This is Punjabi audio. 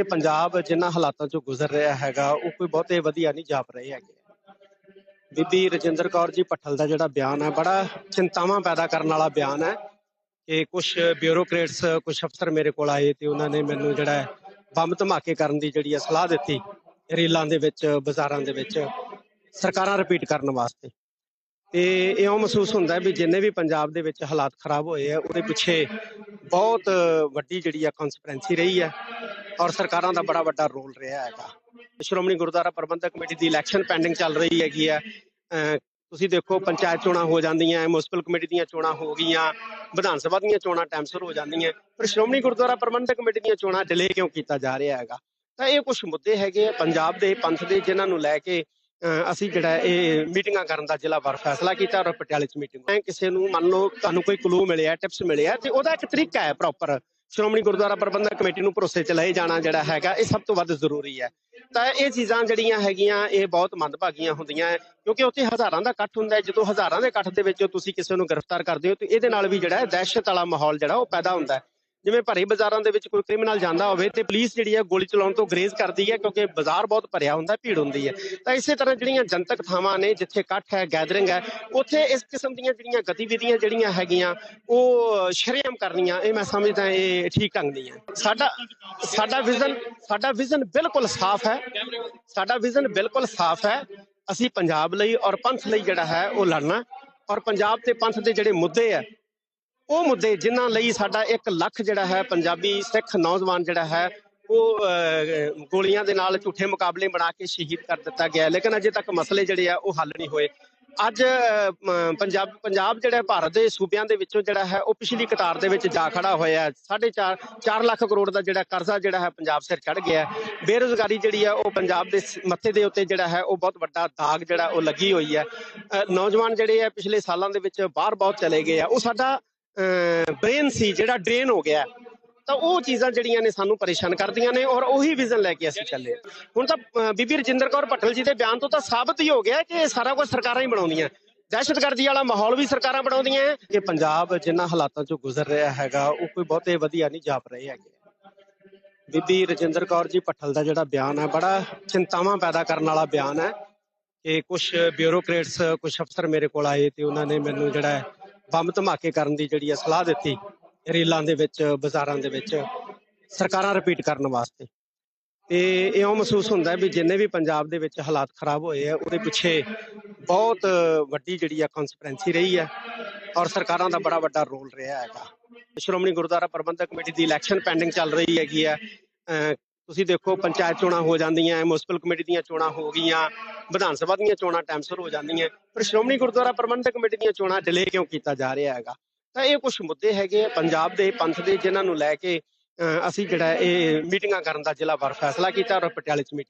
ਕਿ ਪੰਜਾਬ ਜਿਨ੍ਹਾਂ ਹਾਲਾਤਾਂ ਚੋਂ ਗੁਜ਼ਰ ਰਿਹਾ ਹੈਗਾ, ਉਹ ਕੋਈ ਬਹੁਤੇ ਵਧੀਆ ਨਹੀਂ ਜਾਪ ਰਹੇ ਹੈਗੇ। ਬੀਬੀ ਰਜਿੰਦਰ ਕੌਰ ਜੀ ਪੱਠਲ ਦਾ ਜਿਹੜਾ ਬਿਆਨ ਹੈ, ਬੜਾ ਚਿੰਤਾਵਾਂ ਪੈਦਾ ਕਰਨ ਵਾਲਾ ਬਿਆਨ ਹੈ ਕਿ ਕੁਝ ਬਿਊਰੋਕਰੇਟਸ ਕੁਝ ਅਫਸਰ ਮੇਰੇ ਕੋਲ ਆਏ ਤੇ ਉਹਨਾਂ ਨੇ ਮੈਨੂੰ ਜਿਹੜਾ ਬੰਬ ਧਮਾਕੇ ਕਰਨ ਦੀ ਜਿਹੜੀ ਹੈ ਸਲਾਹ ਦਿੱਤੀ ਰੇਲਾਂ ਦੇ ਵਿੱਚ, ਬਾਜ਼ਾਰਾਂ ਦੇ ਵਿੱਚ ਸਰਕਾਰਾਂ ਰਿਪੀਟ ਕਰਨ ਵਾਸਤੇ। ਤੇ ਇਉਂ ਮਹਿਸੂਸ ਹੁੰਦਾ ਵੀ ਜਿੰਨੇ ਵੀ ਪੰਜਾਬ ਦੇ ਵਿੱਚ ਹਾਲਾਤ ਖਰਾਬ ਹੋਏ ਆ, ਉਹਦੇ ਪਿੱਛੇ ਬਹੁਤ ਵੱਡੀ ਜਿਹੜੀ ਆ ਕਨਸਪੀਰੈਂਸੀ ਰਹੀ ਹੈ। ਔਰ ਸਰਕਾਰਾਂ ਦਾ ਬੜਾ ਵੱਡਾ ਰੋਲ ਰਿਹਾ ਹੈਗਾ। ਸ਼੍ਰੋਮਣੀ ਗੁਰਦੁਆਰਾ ਪ੍ਰਬੰਧਕ ਕਮੇਟੀ ਦੀ ਇਲੈਕਸ਼ਨ ਪੈਂਡਿੰਗ ਚੱਲ ਰਹੀ ਹੈਗੀ ਹੈ। ਅਹ ਤੁਸੀਂ ਦੇਖੋ, ਪੰਚਾਇਤ ਚੋਣਾਂ ਹੋ ਜਾਂਦੀਆਂ, ਮਿਊਨਿਸਪਲ ਕਮੇਟੀ ਦੀਆਂ ਚੋਣਾਂ ਹੋ ਗਈਆਂ, ਵਿਧਾਨ ਸਭਾ ਦੀਆਂ ਚੋਣਾਂ ਟਾਈਮ ਸਿਰ ਹੋ ਜਾਂਦੀਆਂ, ਪਰ ਸ਼੍ਰੋਮਣੀ ਗੁਰਦੁਆਰਾ ਪ੍ਰਬੰਧਕ ਕਮੇਟੀ ਦੀਆਂ ਚੋਣਾਂ ਡਿਲੇ ਕਿਉਂ ਕੀਤਾ ਜਾ ਰਿਹਾ ਹੈਗਾ? ਤਾਂ ਇਹ ਕੁਝ ਮੁੱਦੇ ਹੈਗੇ ਆ ਪੰਜਾਬ ਦੇ ਪੰਥ ਦੇ, ਜਿਨ੍ਹਾਂ ਨੂੰ ਲੈ ਕੇ ਅਸੀਂ ਜਿਹੜਾ ਇਹ ਮੀਟਿੰਗਾਂ ਕਰਨ ਦਾ ਜ਼ਿਲ੍ਹਾ ਵਾਰ ਫੈਸਲਾ ਕੀਤਾ ਔਰ ਪਟਿਆਲੇ 'ਚ ਮੀਟਿੰਗ ਕਿਸੇ ਨੂੰ ਮੰਨ ਲਓ ਤੁਹਾਨੂੰ ਕੋਈ ਕਲੂ ਮਿਲਿਆ ਟਿਪਸ ਮਿਲਿਆ, ਤੇ ਉਹਦਾ ਇੱਕ ਤਰੀਕਾ ਹੈ ਪ੍ਰੋਪਰ ਸ਼੍ਰੋਮਣੀ ਗੁਰਦੁਆਰਾ ਪ੍ਰਬੰਧਕ ਕਮੇਟੀ ਨੂੰ ਭਰੋਸੇ 'ਚ ਲਏ ਜਾਣਾ ਜਿਹੜਾ ਹੈਗਾ ਇਹ ਸਭ ਤੋਂ ਵੱਧ ਜ਼ਰੂਰੀ ਹੈ। ਤਾਂ ਇਹ ਚੀਜ਼ਾਂ ਜਿਹੜੀਆਂ ਹੈਗੀਆਂ ਇਹ ਬਹੁਤ ਮੰਦਭਾਗੀਆਂ ਹੁੰਦੀਆਂ ਹੈ, ਕਿਉਂਕਿ ਉੱਥੇ ਹਜ਼ਾਰਾਂ ਦਾ ਇਕੱਠ ਹੁੰਦਾ ਹੈ। ਜਦੋਂ ਹਜ਼ਾਰਾਂ ਦੇ ਇਕੱਠ ਦੇ ਵਿੱਚ ਤੁਸੀਂ ਕਿਸੇ ਨੂੰ ਗ੍ਰਿਫਤਾਰ ਕਰਦੇ ਹੋ ਤੇ ਇਹਦੇ ਨਾਲ ਵੀ ਜਿਹੜਾ ਦਹਿਸ਼ਤ ਵਾਲਾ ਮਾਹੌਲ ਜਿਹੜਾ ਉਹ ਪੈਦਾ ਹੁੰਦਾ ਹੈ। ਜਿਵੇਂ ਭਰੇ ਬਾਜ਼ਾਰਾਂ ਦੇ ਵਿੱਚ ਕੋਈ ਕ੍ਰਿਮੀਨਲ ਜਾਂਦਾ ਹੋਵੇ ਤੇ ਪੁਲਿਸ ਜਿਹੜੀ ਹੈ ਗੋਲੀ ਚਲਾਉਣ ਤੋਂ ਗਰੇਜ਼ ਕਰਦੀ ਹੈ ਕਿਉਂਕਿ ਬਾਜ਼ਾਰ ਬਹੁਤ ਭਰਿਆ ਹੁੰਦਾ, ਭੀੜ ਹੁੰਦੀ ਹੈ। ਤਾਂ ਇਸੇ ਤਰ੍ਹਾਂ ਜਿਹੜੀਆਂ ਜਨਤਕ ਥਾਵਾਂ ਨੇ, ਜਿੱਥੇ ਇਕੱਠ ਹੈ ਗੈਦਰਿੰਗ ਹੈ, ਉੱਥੇ ਇਸ ਕਿਸਮ ਦੀਆਂ ਜਿਹੜੀਆਂ ਗਤੀਵਿਧੀਆਂ ਜਿਹੜੀਆਂ ਹੈਗੀਆਂ, ਉਹ ਸ਼ਰੇਆਮ ਕਰਨੀਆਂ, ਇਹ ਮੈਂ ਸਮਝਦਾ ਇਹ ਠੀਕ ਢੰਗ ਨਹੀਂ ਹੈ। ਸਾਡਾ ਸਾਡਾ ਵਿਜ਼ਨ ਸਾਡਾ ਵਿਜ਼ਨ ਬਿਲਕੁਲ ਸਾਫ਼ ਹੈ। ਸਾਡਾ ਵਿਜ਼ਨ ਬਿਲਕੁਲ ਸਾਫ਼ ਹੈ। ਅਸੀਂ ਪੰਜਾਬ ਲਈ ਔਰ ਪੰਥ ਲਈ ਜਿਹੜਾ ਹੈ, ਉਹ ਲੜਨਾ। ਔਰ ਪੰਜਾਬ ਤੇ ਪੰਥ ਦੇ ਜਿਹੜੇ ਮੁੱਦੇ ਆ ਉਹ ਮੁੱਦੇ ਜਿਨ੍ਹਾਂ ਲਈ ਸਾਡਾ 1 ਲੱਖ ਜਿਹੜਾ ਹੈ ਪੰਜਾਬੀ ਸਿੱਖ ਨੌਜਵਾਨ ਜਿਹੜਾ ਹੈ, ਉਹ ਗੋਲੀਆਂ ਦੇ ਨਾਲ ਝੂਠੇ ਮੁਕਾਬਲੇ ਬਣਾ ਕੇ ਸ਼ਹੀਦ ਕਰ ਦਿੱਤਾ ਗਿਆ ਲੇਕਿਨ ਅਜੇ ਤੱਕ ਮਸਲੇ ਜਿਹੜੇ ਆ, ਉਹ ਹੱਲ ਨਹੀਂ ਹੋਏ। ਅੱਜ ਪੰਜਾਬ ਪੰਜਾਬ ਜਿਹੜਾ ਭਾਰਤ ਦੇ ਸੂਬਿਆਂ ਦੇ ਵਿੱਚੋਂ ਜਿਹੜਾ ਹੈ, ਉਹ ਪਿਛਲੀ ਕਤਾਰ ਦੇ ਵਿੱਚ ਜਾ ਖੜਾ ਹੋਇਆ ਹੈ। 4.5 4 ਲੱਖ ਕਰੋੜ ਦਾ ਜਿਹੜਾ ਕਰਜ਼ਾ ਜਿਹੜਾ ਹੈ, ਪੰਜਾਬ ਸਿਰ ਚੜ ਗਿਆ ਹੈ। ਬੇਰੁਜ਼ਗਾਰੀ ਜਿਹੜੀ ਹੈ, ਉਹ ਪੰਜਾਬ ਦੇ ਮੱਥੇ ਦੇ ਉੱਤੇ ਜਿਹੜਾ ਹੈ, ਉਹ ਬਹੁਤ ਵੱਡਾ ਦਾਗ ਜਿਹੜਾ, ਉਹ ਲੱਗੀ ਹੋਈ ਹੈ। ਨੌਜਵਾਨ ਜਿਹੜੇ ਆ ਪਿਛਲੇ ਸਾਲਾਂ ਦੇ ਵਿੱਚ ਬਾਹਰ ਬਹੁਤ ਚਲੇ ਗਏ ਆ। ਉਹ ਸਾਡਾ ਬ੍ਰੇਨ ਸੀ, ਜਿਹੜਾ ਡਰੇਨ ਹੋ ਗਿਆ। ਤਾਂ ਉਹ ਚੀਜ਼ਾਂ ਜਿਹੜੀਆਂ ਨੇ ਸਾਨੂੰ ਪਰੇਸ਼ਾਨ ਕਰਦੀਆਂ ਨੇ ਔਰ ਉਹੀ ਵਿਜ਼ਨ ਲੈ ਕੇ ਅਸੀਂ ਚੱਲੇ ਹੁਣ ਤਾਂ ਬੀਬੀ ਰਜਿੰਦਰ ਕੌਰ ਭੱਟਲ ਜੀ ਦੇ ਬਿਆਨ ਤੋਂ ਤਾਂ ਸਾਬਤ ਹੀ ਹੋ ਗਿਆ ਕਿ ਇਹ ਸਾਰਾ ਕੁਝ ਸਰਕਾਰਾਂ ਹੀ ਬਣਾਉਂਦੀਆਂ। ਦਹਿਸ਼ਤਗਰਦੀ ਵਾਲਾ ਮਾਹੌਲ ਵੀ ਸਰਕਾਰਾਂ ਬਣਾਉਂਦੀਆਂ ਹੈ। ਕਿ ਪੰਜਾਬ ਜਿਨ੍ਹਾਂ ਹਾਲਾਤਾਂ ਚੋਂ ਗੁਜ਼ਰ ਰਿਹਾ ਹੈਗਾ, ਉਹ ਕੋਈ ਬਹੁਤੇ ਵਧੀਆ ਨਹੀਂ ਜਾਪ ਰਹੇ ਹੈਗੇ। ਬੀਬੀ ਰਜਿੰਦਰ ਕੌਰ ਜੀ ਭੱਟਲ ਦਾ ਜਿਹੜਾ ਬਿਆਨ ਹੈ, ਬੜਾ ਚਿੰਤਾਵਾਂ ਪੈਦਾ ਕਰਨ ਵਾਲਾ ਬਿਆਨ ਹੈ ਕਿ ਕੁਝ ਬਿਊਰੋਕ੍ਰੇਟਸ ਕੁਝ ਅਫਸਰ ਮੇਰੇ ਕੋਲ ਆਏ ਤੇ ਉਹਨਾਂ ਨੇ ਮੈਨੂੰ ਜਿਹੜਾ ਬੰਬ ਧਮਾਕੇ ਕਰਨ ਦੀ ਜਿਹੜੀ ਹੈ ਸਲਾਹ ਦਿੱਤੀ, ਰੇਲਾਂ ਦੇ ਵਿੱਚ, ਬਾਜ਼ਾਰਾਂ ਦੇ ਵਿੱਚ, ਸਰਕਾਰਾਂ ਰਿਪੀਟ ਕਰਨ ਵਾਸਤੇ। ਤੇ ਇਉਂ ਮਹਿਸੂਸ ਹੁੰਦਾ ਵੀ ਜਿੰਨੇ ਵੀ ਪੰਜਾਬ ਦੇ ਵਿੱਚ ਹਾਲਾਤ ਖਰਾਬ ਹੋਏ ਆ, ਉਹਦੇ ਪਿੱਛੇ ਬਹੁਤ ਵੱਡੀ ਜਿਹੜੀ ਆ ਕਨਸਪੀਰੈਂਸੀ ਰਹੀ ਹੈ ਔਰ ਸਰਕਾਰਾਂ ਦਾ ਬੜਾ ਵੱਡਾ ਰੋਲ ਰਿਹਾ ਹੈਗਾ। ਸ਼੍ਰੋਮਣੀ ਗੁਰਦੁਆਰਾ ਪ੍ਰਬੰਧਕ ਕਮੇਟੀ ਦੀ ਇਲੈਕਸ਼ਨ ਪੈਂਡਿੰਗ ਚੱਲ ਰਹੀ ਹੈਗੀ ਹੈ ਤੁਸੀਂ ਦੇਖੋ ਪੰਚਾਇਤ ਚੋਣਾਂ ਹੋ ਜਾਂਦੀਆਂ ਮਿਊਨਿਸਪਲ ਕਮੇਟੀ ਦੀਆਂ ਚੋਣਾਂ ਹੋ ਗਈਆਂ, ਵਿਧਾਨ ਸਭਾ ਦੀਆਂ ਚੋਣਾਂ ਟਾਈਮ ਸਿਰ ਹੋ ਜਾਂਦੀਆਂ, ਪਰ ਸ਼੍ਰੋਮਣੀ ਗੁਰਦੁਆਰਾ ਪ੍ਰਬੰਧਕ ਕਮੇਟੀ ਦੀਆਂ ਚੋਣਾਂ ਡਿਲੇ ਕਿਉਂ ਕੀਤਾ ਜਾ ਰਿਹਾ ਹੈਗਾ? ਤਾਂ ਇਹ ਕੁਝ ਮੁੱਦੇ ਹੈਗੇ ਆ ਪੰਜਾਬ ਦੇ ਪੰਥ ਦੇ, ਜਿਨ੍ਹਾਂ ਨੂੰ ਲੈ ਕੇ, ਅਹ ਅਸੀਂ ਜਿਹੜਾ ਇਹ ਮੀਟਿੰਗਾਂ ਕਰਨ ਦਾ ਜ਼ਿਲ੍ਹਾ ਵਾਰ ਫੈਸਲਾ ਕੀਤਾ ਔਰ ਪਟਿਆਲੇ 'ਚ ਮੀਟਿੰਗ